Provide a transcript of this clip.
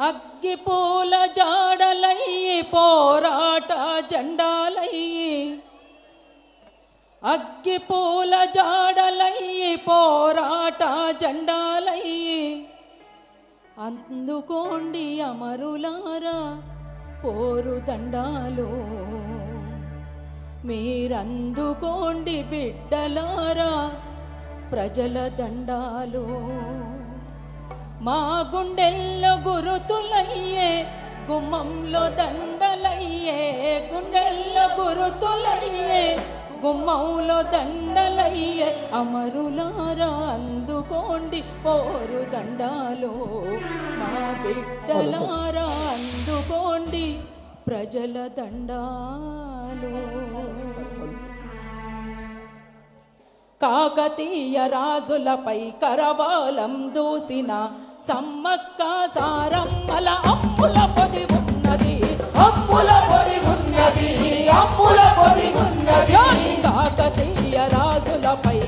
అగ్గి పూల జాడలయ్యి పోరాట జెండాలయ్యి అగ్గి పూల జాడలయ్యి పోరాట జెండాలయ్యి అందుకోండి అమరులారా పోరు దండాలు. మీరందుకోండి బిడ్డలారా ప్రజల దండాలు. మా గుండెల్లో గురుతులయ్యే గుమ్మంలో దండలయ్యే గుండెల్లో గురుతులయ్యే గుమ్మంలో దండలయ్యే అమరులారా అందుకోండి పోరు దండాలు. మా బిడ్డలారా అందుకోండి ప్రజల దండాలు. కాకతీయ రాజులపై కరవాలం దూసిన సమ్మక్క సారమ్మల అమ్ముల పొది ఉన్నది. అమ్ముల పొది ఉన్నది అమ్ముల పొది ఉన్నది. కాకతీయ రాజులపై